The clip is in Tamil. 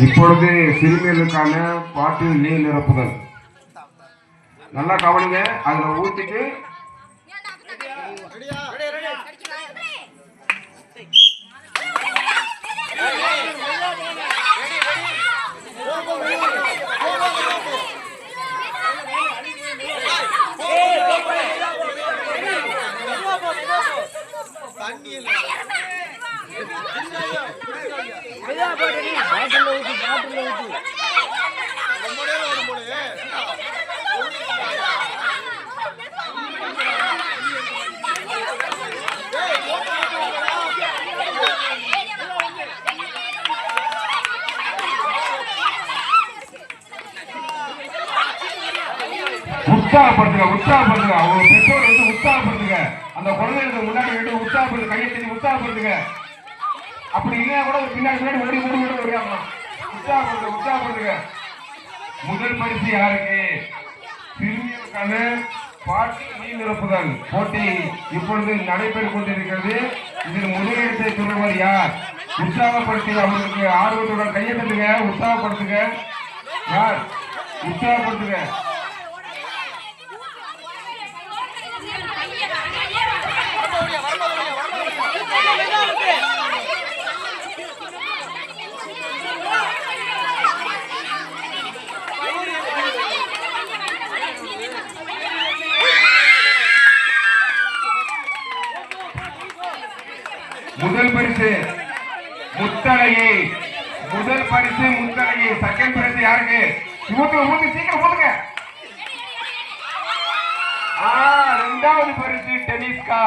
இப்பொழுது சிறுமிகளுக்கான பாட்டு நீர் நிரப்புதல். நல்லா கவனிங்க அதுல ஊத்திட்டு. உற்சாகப்படுத்துங்க உற்சாகப்படுத்துங்க. அவங்க பெற்றோர் வந்து உற்சாகப்படுத்துங்க. அந்த குழந்தைகளுக்கு முன்னாடி வந்து உற்சாகப்படுத்து கையை தட்டி உற்சாகப்படுத்துங்க. அப்படி இல்லையா கூட பின்னாடி பின்னாடி ஓடி ஓடி ஓடி வருவாங்க உற்சாகப்படுத்துங்க உற்சாகப்படுத்துங்க. முதல் பரிசு யாருக்கு? சிறுமியருக்கான பாட்டு நீர் நிரப்புதல். போட்டி இப்பொழுது நடைபெற்றுக் கொண்டிருக்கிறது. இதில் முதலிடத்தை பெறுவர் யார்? உற்சாகப்படுத்தி அவர்களுக்கு ஆர்வத்துடன் கையை தட்டுங்க உற்சாகப்படுத்துங்க. யார்? உற்சாகப்படுத்துங்க. முதல் பரிசு முத்தலையை. முதல் பரிசு முத்தலையை. செகண்ட் பரிசு யாருக்கு? ஊத்து ஊத்து சீக்கிரம் ஊத்துங்க ஆ ரெண்டாவது பரிசு டெனிஸ்கா.